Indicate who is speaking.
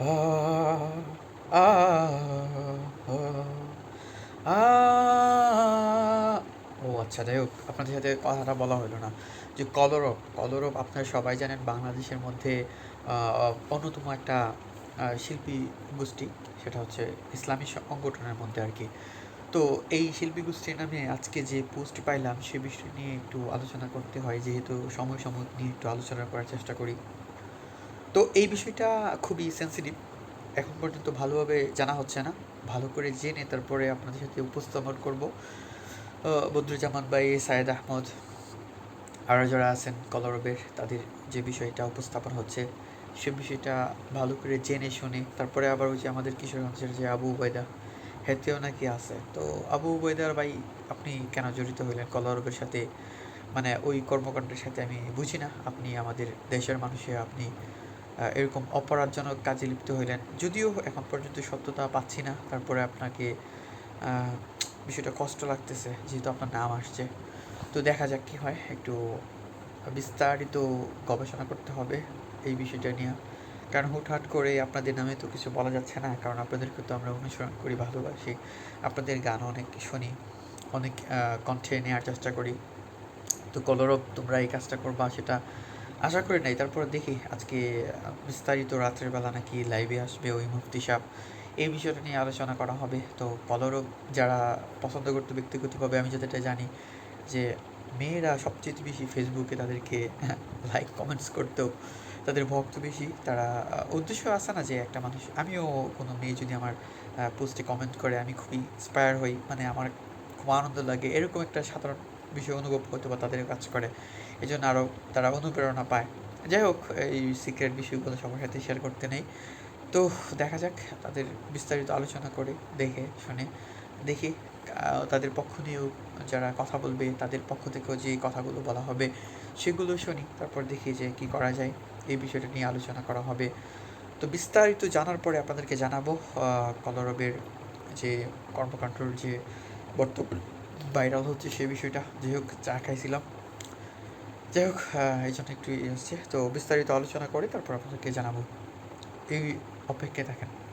Speaker 1: ও আচ্ছা যাই হোক আপনাদের সাথে কথাটা বলা হলো না যে কলরব কলরব আপনারা সবাই জানেন বাংলাদেশের মধ্যে অন্যতম একটা শিল্পী গোষ্ঠী সেটা হচ্ছে ইসলামী সংগঠনের মধ্যে আর কি তো এই শিল্পী গোষ্ঠীর নামে আজকে যে পোস্ট পাইলাম সে বিষয় নিয়ে একটু আলোচনা করতে হয় যেহেতু সময়, সময় নিয়ে একটু আলোচনা করার চেষ্টা করি। তো এই বিষয়টা খুবই সেনসিটিভ। এখন পর্যন্ত ভালোভাবে জানা হচ্ছে না। ভালো করে জেনে তারপরে আপনাদের সাথে উপস্থাপন করব। বদরুজ্জামান ভাই, সায়েদ আহমদ আরও যারা আছেন কলরবের তাদের যে বিষয়টা উপস্থাপন হচ্ছে, সে বিষয়টা ভালো করে জেনে শুনে তারপরে আবার ওই যে আমাদের কিশোরগঞ্জের যে আবু উবাইদা হেতেও নাকি আছে। তো আবু উবাইদার ভাই আপনি কেন জড়িত হইলেন কলরবের সাথে? মানে ওই কর্মকাণ্ডের সাথে আমি বুঝি না। আপনি আমাদের দেশের মানুষ আপনি এরকম অপরাধজনক কাজে লিপ্ত হইলেন। যদিও এখন পর্যন্ত সত্যতা পাচ্ছি না। তারপরে আপনাকে বিষয়টা কষ্ট লাগতেছে যেহেতু আপনার নাম আসছে। তো দেখা যাক কি হয়। একটু বিস্তারিত গবেষণা করতে হবে এই বিষয়টা নিয়ে কারণ হুটহাট করে আপনাদের নামে তো কিছু বলা যাচ্ছে না। কারণ আপনাদেরকে তো আমরা অনুসরণ করি, ভালোবাসি। আপনাদের গান অনেক শুনি। অনেক কণ্ঠে নেওয়ার চেষ্টা করি। তো কলরব তোমরা এই কাজটা করবা সেটা আশা করি নাই। তারপর দেখি আজকে বিস্তারিত রাত্রের বেলা নাকি লাইভে আসবে ওই মুফতি সাব। এই বিষয়টা নিয়ে আলোচনা করা হবে। তো কলরব যারা পছন্দ করতো ব্যক্তিগতভাবে আমি যেটা জানি যে মেয়েরা সবচেয়ে বেশি ফেসবুকে তাদেরকে লাইক কমেন্টস করতো। তাদের ভক্ত বেশি। তারা উদ্দেশ্য আছে না যে একটা মানুষ, আমিও কোনো মেয়ে যদি আমার পোস্টে কমেন্ট করে আমি খুবই ইন্সপায়ার হই। মানে আমার খুব আনন্দ লাগে। এরকম একটা সাধারণ বিষয় অনুভব করতে বা তাদের কাজ করে। এই জন্য আরও তারা অনুপ্রেরণা পায়। যাই হোক এই সিক্রেট বিষয়গুলো সবার সাথে শেয়ার করতে নেই। তো দেখা যাক তাদের বিস্তারিত আলোচনা করে, দেখে, শুনে দেখি তাদের পক্ষ নিয়েও যারা কথা বলবে তাদের পক্ষ থেকেও যে কথাগুলো বলা হবে সেগুলো শুনি। তারপর দেখি যে কি করা যায়। এই বিষয়টা নিয়ে আলোচনা করা হবে। তো বিস্তারিত জানার পরে আপনাদেরকে জানাব কলরবের যে কর্মকাণ্ডর যে বর্তমান ভাইরাল হচ্ছে সেই বিষয়টা। যাই হোক, চা খাইছিলাম। যাই হোক এই জন্য একটু ইয়ে হচ্ছে। তো বিস্তারিত আলোচনা করে তারপর আপনাদেরকে জানাব। এই অপেক্ষায় থাকেন।